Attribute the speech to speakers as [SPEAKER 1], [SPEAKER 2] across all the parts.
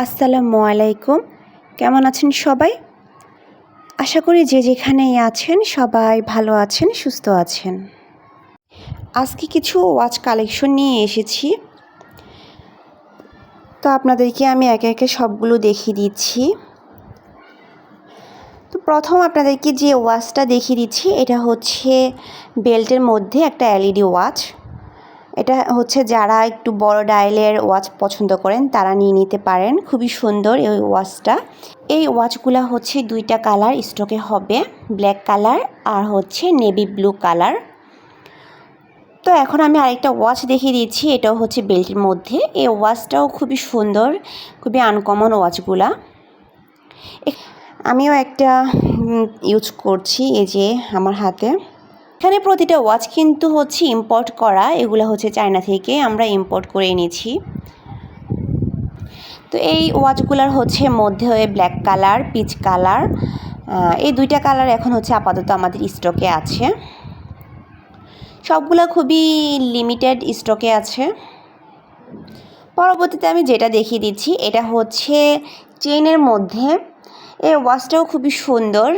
[SPEAKER 1] আসসালামু আলাইকুম। কেমন আছেন সবাই? আশা করি যে যেখানেই আছেন সবাই ভালো আছেন, সুস্থ আছেন। আজকে কিছু ওয়াচ কালেকশন নিয়ে এসেছি। তো আপনাদেরকে আমি একে একে সবগুলো দেখিয়ে দিচ্ছি। তো প্রথম আপনাদেরকে যে ওয়াচটা দেখিয়ে দিচ্ছি, এটা হচ্ছে বেল্টের মধ্যে একটা এলইডি ওয়াচ। এটা হচ্ছে যারা একটু বড় ডায়ালের ওয়াচ পছন্দ করেন, তারা নিয়ে নিতে পারেন। খুবই সুন্দর এই ওয়াচটা। এই ওয়াচগুলো হচ্ছে দুইটা কালার, স্টকে হবে ব্ল্যাক কালার আর হচ্ছে নেভি ব্লু কালার। তো এখন আমি আরেকটা ওয়াচ দেখিয়ে দিচ্ছি, এটাও হচ্ছে বেল্টের মধ্যে। এই ওয়াচটাও খুবই সুন্দর, খুবই আনকমন ওয়াচগুলা। আমিও একটা ইউজ করছি এই যে আমার হাতে। এখানে প্রতিটা ওয়াচ কিন্তু হচ্ছে ইম্পোর্ট করা, এগুলো হচ্ছে চায়না থেকে আমরা ইম্পোর্ট করে এনেছি। তো এই ওয়াচগুলোর হচ্ছে মধ্যে ব্ল্যাক কালার পিচ কালার এই দুইটা কালার এখন হচ্ছে আপাতত আমাদের স্টকে আছে। সবগুলো খুবই লিমিটেড স্টকে আছে। পরবর্তীতে আমি যেটা দেখিয়ে দিচ্ছি, এটা হচ্ছে চেনের মধ্যে। এই ওয়াচটাও খুবই সুন্দর।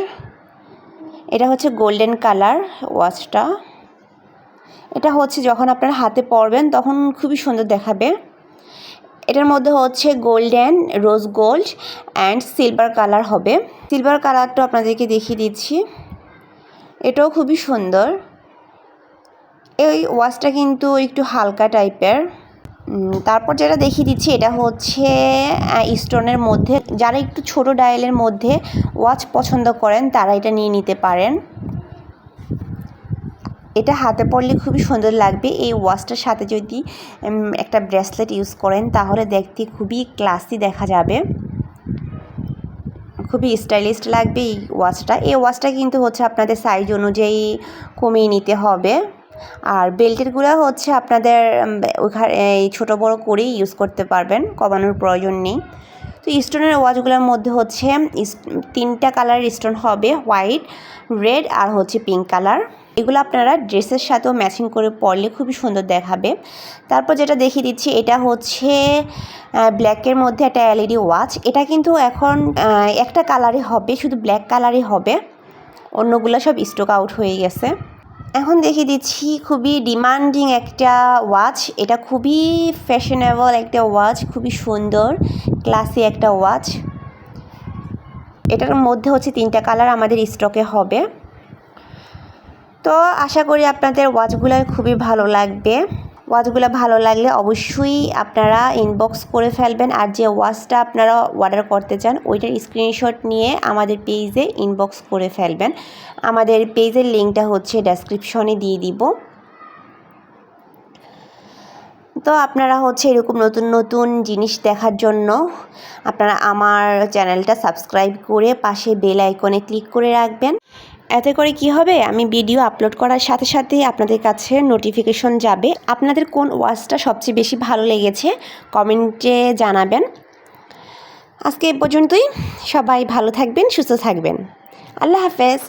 [SPEAKER 1] এটা হচ্ছে গোল্ডেন কালার ওয়াচটা। এটা হচ্ছে যখন আপনার হাতে পরবেন তখন খুবই সুন্দর দেখাবে। এটার মধ্যে হচ্ছে golden rose gold and silver colour হবে। সিলভার কালারটা আপনাদেরকে দেখিয়ে দিচ্ছি। এটাও খুবই সুন্দর। এই ওয়াচটা কিন্তু একটু হালকা টাইপের। তারপর যেটা দেখিয়ে দিচ্ছি, এটা হচ্ছে স্টোনের মধ্যে। যারা একটু ছোট ডায়ালের মধ্যে ওয়াচ পছন্দ করেন, তারা এটা নিয়ে নিতে পারেন। এটা হাতে পড়লে খুবই সুন্দর লাগবে। এই ওয়াচটার সাথে যদি একটা ব্রেসলেট ইউজ করেন, তাহলে দেখতে খুবই ক্লাসি দেখা যাবে। খুবই স্টাইলিশ লাগবে এই ওয়াচটা এই ওয়াচটা কিন্তু হচ্ছে আপনাদের সাইজ অনুযায়ী কমিয়ে নিতে হবে। আর বেল্টের বেল্টেরগুলো হচ্ছে আপনাদের ওখানে এই ছোটো বড়ো করেই ইউজ করতে পারবেন, কমানোর প্রয়োজন নেই। তো স্টোনের ওয়াচগুলোর মধ্যে হচ্ছে তিনটা কালারের স্টোন হবে হোয়াইট রেড আর হচ্ছে পিঙ্ক কালার এগুলো আপনারা ড্রেসের সাথেও ম্যাচিং করে পরলে খুবই সুন্দর দেখাবে। তারপর যেটা দেখিয়ে দিচ্ছি, এটা হচ্ছে ব্ল্যাকের মধ্যে একটা এলইডি ওয়াচ এটা কিন্তু এখন একটা কালারই হবে, শুধু ব্ল্যাক কালারই হবে। অন্যগুলো সব স্টক আউট হয়ে গেছে। এখন দেখিয়ে দিচ্ছি খুবই ডিমান্ডিং একটা ওয়াচ এটা খুবই ফ্যাশনেবল একটা ওয়াচ খুবই সুন্দর ক্লাসি একটা ওয়াচ এটার মধ্যে হচ্ছে তিনটা কালার আমাদের স্টকে হবে। তো আশা করি আপনাদের ওয়াচগুলো খুবই ভালো লাগবে। ওয়াচগুলো ভালো লাগলে অবশ্যই আপনারা ইনবক্স করে ফেলবেন। আর যে ওয়াচটা আপনারা অর্ডার করতে চান, ওইটার স্ক্রিনশট নিয়ে আমাদের পেজে ইনবক্স করে ফেলবেন। আমাদের পেজের লিঙ্কটা হচ্ছে ডেসক্রিপশনে দিয়ে দিব। তো আপনারা হচ্ছে এরকম নতুন নতুন জিনিস দেখার জন্য আপনারা আমার চ্যানেলটা সাবস্ক্রাইব করে পাশে বেল আইকনে ক্লিক করে রাখবেন। এতে করে কি হবে? আমি ভিডিও আপলোড করার সাথে সাথে আপনাদের কাছে নোটিফিকেশন যাবে। আপনাদের কোন ওয়াচটা সবচেয়ে বেশি ভালো লেগেছে? কমেন্টে জানাবেন। আজকে এ পর্যন্তই। সবাই ভালো থাকবেন, সুস্থ থাকবেন। আল্লাহ হাফেজ।